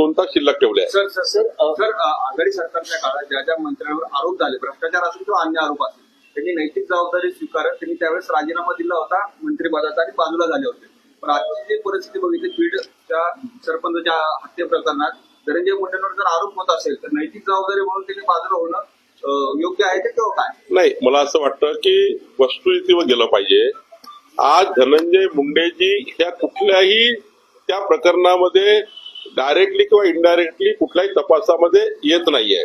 दोन तास शिल्लक ठेवले सर सर सर सर आघाडी सरकारच्या काळात ज्या ज्या मंत्र्यांवर आरोप झाले भ्रष्टाचार असेल किंवा अन्य आरोप असेल त्यांनी नैतिक जबाबदारी स्वीकारत त्यांनी त्यावेळेस राजीनामा दिला होता मंत्रिपदाचा आणि बाजूला झाले होते. पण आजची जी परिस्थिती बघितली बीडच्या सरपंचच्या हत्ये प्रकरणात धनंजय मुंडेंवर जर आरोप होत असेल तर नैतिक जबाबदारी म्हणून त्यांनी बाजूला होणं योग्य आहे का किंवा काय? नाही मला असं वाटतं की वस्तुस्थितीवर गेलं पाहिजे. आज धनंजय मुंडेजी ह्या कुठल्याही त्या प्रकरणामध्ये डायरेक्टली किंवा इनडायरेक्टली कुठल्याही तपासामध्ये येत नाहीये.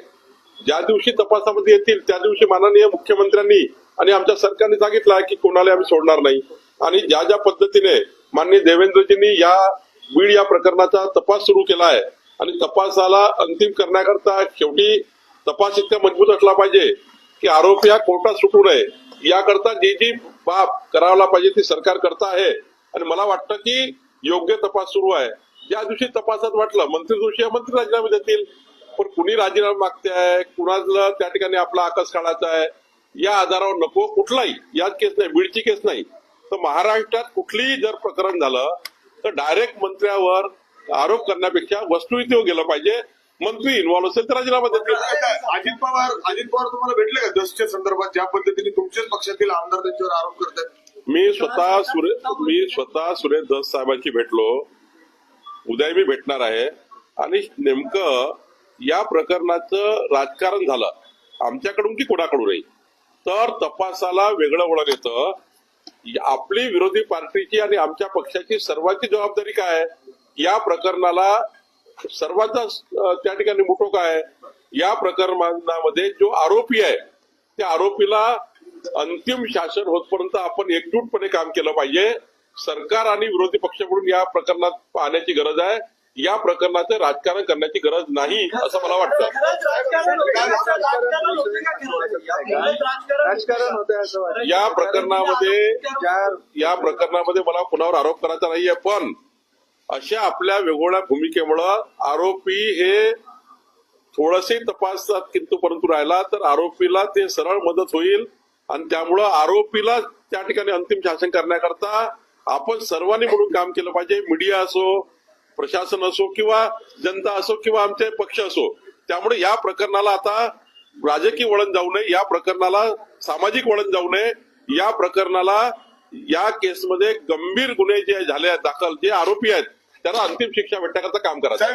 ज्या दिवशी तपासामध्ये येतील त्या दिवशी माननीय मुख्यमंत्र्यांनी आणि आमच्या सरकारने सांगितलं आहे की कोणाला आम्ही सोडणार नाही. आणि ज्या ज्या पद्धतीने माननीय देवेंद्रजींनी या बीड या प्रकरणाचा तपास सुरू केला आहे आणि तपासाला अंतिम करण्याकरता शेवटी तपास इतका मजबूत असला पाहिजे की आरोपी हा कोर्टात सुटू नये. याकरता जी जी बाब करायला पाहिजे ती सरकार करता आहे. आणि मला वाटतं की योग्य तपास सुरू आहे. ज्या दिवशी तपासात वाटलं मंत्री दिवशी मंत्री राजीनामे देतील. पण कुणी राजीनामा मागते आहे कुणाला त्या ठिकाणी आपला आकस काढायचा आहे या आधारावर नको कुठलाही याच केस नाही बीडची केस नाही. तर महाराष्ट्रात कुठलीही जर प्रकरण झालं तर डायरेक्ट मंत्र्यावर आरोप करण्यापेक्षा वस्तुस्थितीवर गेलं पाहिजे. मंत्री इन्व्हॉल्व असेल तर राजीनामा देतील. अजित पवार अजित पवार तुम्हाला भेटले का दसच्या संदर्भात? ज्या पद्धतीने तुमच्याच पक्षातील आमदार त्यांच्यावर आरोप करतात मी स्वतः सुरे मी स्वतः सुरेश दस साहेबांशी भेटलो. उद्या मी भेटणार आहे. आणि नेमकं या प्रकरणाचं राजकारण झालं. आमच्याकडून की कोणाकडूनही तर तपासाला वेगळं वळण येतं. आपली विरोधी पार्टीची आणि आमच्या पक्षाची सर्वांची जबाबदारी काय आहे? या प्रकरणाला सर्वांचा त्या ठिकाणी मोठो काय आहे? या प्रकरणामध्ये जो आरोपी आहे त्या आरोपीला अंतिम शासन होतपर्यंत आपण एकजूटपणे काम केलं पाहिजे. सरकार आणि विरोधी पक्षाकडून या प्रकरणात पाहण्याची गरज आहे. या प्रकरणाचं राजकारण करण्याची गरज नाही असं मला वाटतं. राजकारण या प्रकरणामध्ये या प्रकरणामध्ये मला कुणावर आरोप करायचा नाहीये पण अशा आपल्या वेगवेगळ्या भूमिकेमुळं आरोपी हे थोडसे तपासतात किंतु परंतु राहिला तर आरोपीला ते सरळ मदत होईल. आणि त्यामुळं आरोपीला त्या ठिकाणी अंतिम शासन करण्याकरता आपण सर्वांनी म्हणून काम केलं पाहिजे. मीडिया असो प्रशासन असो किंवा जनता असो किंवा आमचे पक्ष असो. त्यामुळे या प्रकरणाला आता राजकीय वळण जाऊ नये या प्रकरणाला सामाजिक वळण जाऊ नये. या प्रकरणाला या केसमध्ये गंभीर गुन्हे जे झाले आहेत दाखल जे आरोपी आहेत त्यांना अंतिम शिक्षा भेटण्याकरता काम करायचं